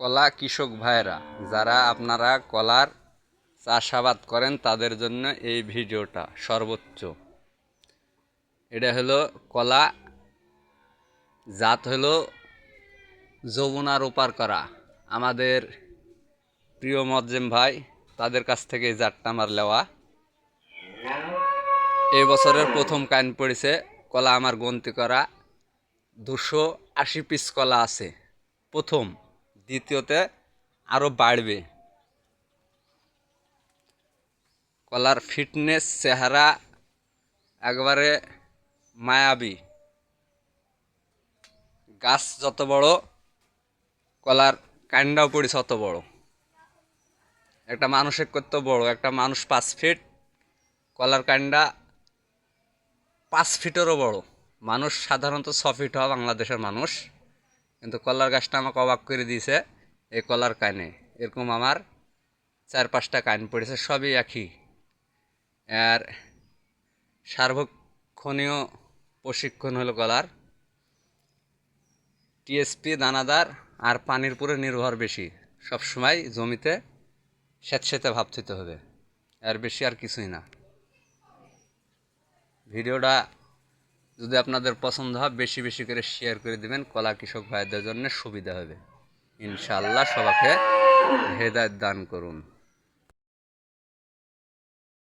কলা কৃষক ভাইরা যারা আপনারা কলার চাষাবাদ করেন, তাদের জন্য এই ভিডিওটা সর্বোচ্চ। এটা হলো কলা, জাত হলো যমুনার উপার করা। আমাদের প্রিয় মজ্জেম ভাই, তাদের কাছ থেকে এই জাতটা আমার লেওয়া। এই বছরের প্রথম কাইন পড়েছে কলা আমার গন্তি করা। দুশো আশি পিস কলা আছে, প্রথম। দ্বিতীয়তে আরও বাড়বে। কলার ফিটনেস, চেহারা একবারে মায়াবী। গাছ যত বড়, কলার কাণ্ডাও পড়ি অত বড়। একটা মানুষের কত বড়, একটা মানুষ পাঁচ ফিট, কলার কাণ্ডা পাঁচ ফিটেরও বড়। মানুষ সাধারণত ছ ফিট হওয়া বাংলাদেশের মানুষ। কিন্তু কলার গাছটা আমাকে অবাক করে দিয়েছে, এই কলার কানে। এরকম আমার চার পাঁচটা কান পড়েছে, সবই একই। আর সার্বক্ষণীয় প্রশিক্ষণ হলো কলার। টিএসপি দানাদার আর পানির উপরে নির্ভর বেশি। সবসময় জমিতে স্যাঁতস্যাঁতে ভাব থইতে হবে। আর বেশি আর কিছুই না। ভিডিওটা যদি আপনাদের পছন্দ হয়, বেশি বেশি করে শেয়ার করে দেবেন। কলা কৃষক ভাইদের জন্য সুবিধা হবে। ইনশাল্লাহ সবাকে হেদায়ত দান করুন।